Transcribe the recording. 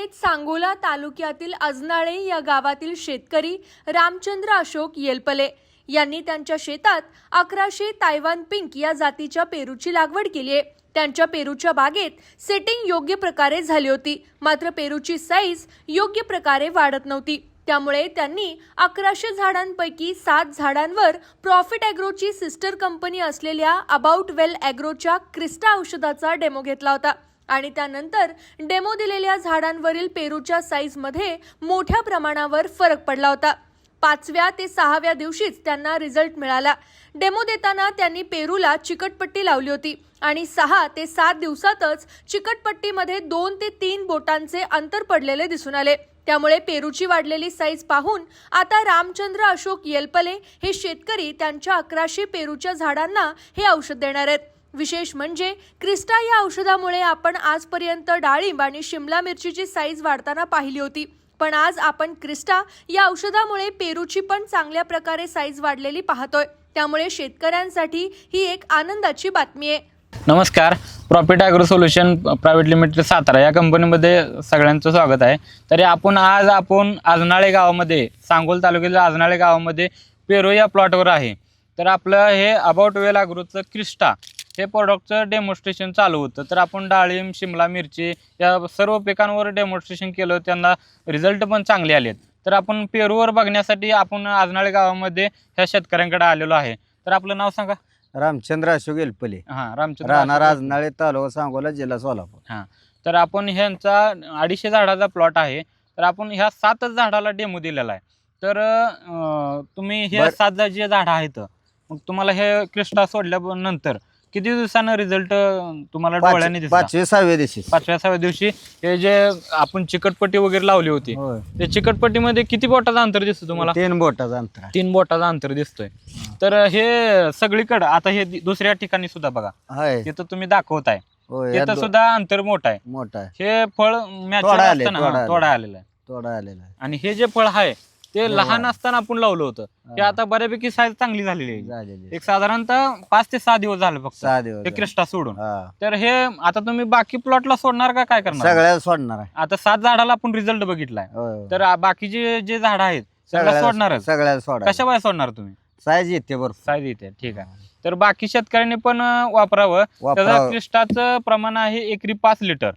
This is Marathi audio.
आहेत सांगोला तालुक्यातील अजनाळे या गावातील शेतकरी रामचंद्र अशोक येलपले यांनी त्यांच्या शेतात अकराशे तायवान पिंक या जातीच्या पेरूची लागवड केली आहे. त्यांच्या पेरूच्या बागेत सेटिंग योग्य प्रकारे झाली होती. मात्र पेरूची साईज योग्य प्रकारे वाढत नव्हती. त्यामुळे त्यांनी अकराशे झाडांपैकी सात झाडांवर प्रॉफिट ॲग्रोची सिस्टर कंपनी असलेल्या अबाउट वेल ॲग्रोच्या क्रिस्टा औषधाचा डेमो घेतला होता. आणि त्यानंतर डेमो दिलेल्या झाडांवरील पेरूच्या साईजमध्ये मोठ्या प्रमाणावर फरक पडला होता. पाचव्या ते सहाव्या दिवशीच त्यांना रिझल्ट मिळाला. डेमो देताना त्यांनी पेरूला चिकटपट्टी लावली होती आणि सहा ते सात दिवसातच चिकटपट्टीमध्ये दोन ते तीन बोटांचे अंतर पडलेले दिसून आले. त्यामुळे पेरूची वाढलेली साईज पाहून आता रामचंद्र अशोक येलपले हे शेतकरी त्यांच्या अकराशे पेरूच्या झाडांना हे औषध देणार आहेत. विशेष म्हणजे क्रिस्टा या औषधामुळे आपण आजपर्यंत डाळिंब आणि शिमला मिरचीची साईज वाढताना पाहिली होती. पण आज आपण क्रिस्टा या औषधामुळे पेरूची पण चांगल्या प्रकारे साईज वाढलेली पाहतोय. त्यामुळे शेतकऱ्यांसाठी ही एक आनंदाची बातमी आहे. नमस्कार. Profit agro solution private limited Satara या कंपनीमध्ये सगळ्यांचं स्वागत आहे. तरी आपण आज आपण आजनाळे गावामध्ये सांगोल तालुक्यातील आजनाळे गावामध्ये पेरू या प्लॉटवर आहे. तर आपलं हे अबाउट वेल अग्रोचं क्रिस्टा हे प्रॉडक्टचं डेमॉन्स्ट्रेशन चालू होतं. तर आपण डाळिंब शिमला मिरची या सर्व पिकांवर डेमॉन्स्ट्रेशन केलं त्यांना रिझल्ट पण चांगले आलेत. तर आपण पेरूवर बघण्यासाठी आपण आजनाळे गावामध्ये ह्या शेतकऱ्यांकडे आलेलो आहे. तर आपलं नाव सांगा. रामचंद्र अशोक एलपले हां रामचंद्र राहणार अशोक- आजनाळे तालुका सांगोला जिल्हा सोलापूर. तर आपण ह्यांचा अडीचशे झाडाचा प्लॉट आहे. तर आपण ह्या सातच झाडाला डेमो दिलेला आहे. तर अं, तुम्ही हे बर- सात जे झाडं आहेत मग तुम्हाला हे क्रिस्टा सोडल्यानंतर किती दिवसानं रिझल्ट तुम्हाला डोळ्याने पाच- दिसला? पाचवे सहावे दिवशी. पाचव्या सहाव्या दिवशी हे जे आपण चिकटपट्टी वगैरे लावली होती होय. ते चिकटपट्टीमध्ये किती बोटाचं अंतर दिसतं तुम्हाला? तीन बोटाचं अंतर आहे. तीन बोटाचं अंतर दिसतोय. तर हे सगळीकडं आता हे दि- दुसऱ्या ठिकाणी सुद्धा बघा. हाय. तिथं तुम्ही दाखवताय. होय, या तिथं दो- सुद्धा अंतर मोठं आहे. मोठा आहे. हे फळ मॅच तोडा आले, असताना तोडा हा, आले. तोडा आलेलं आहे. तोडा आलेला आहे. आणि हे जे फळ आहे ते हे. लहान. असताना आपण लावलं होतं. ते हा. आता बऱ्यापैकी साईज चांगली झालेली आहे. झालेली एक साधारणतः पाच ते सहा दिवस झाले फक्त. सहा दिवस हे झाले. क्रिस्टा सोडून. हा. तर हे आता तुम्ही बाकी प्लॉटला सोडणार का काय करणार? सगळ्याला सोडणार आहे. आता सात झाडाला आपण रिझल्ट बघितलाय. होय, होय. तर आ- बाकीचे जे झाड आहेत त्याला सगळ्याला- सोडणारच. सगळ्याला सोडा कशा बाय सोडणार तुम्ही? साईज येते बरोबर साईज येते ठीक आहे. तर बाकी शेतकऱ्यांनी पण अं, वापरावं. त्याचं वापरावं क्रिस्टाचं प्रमाण आहे एकरी पाच लिटर.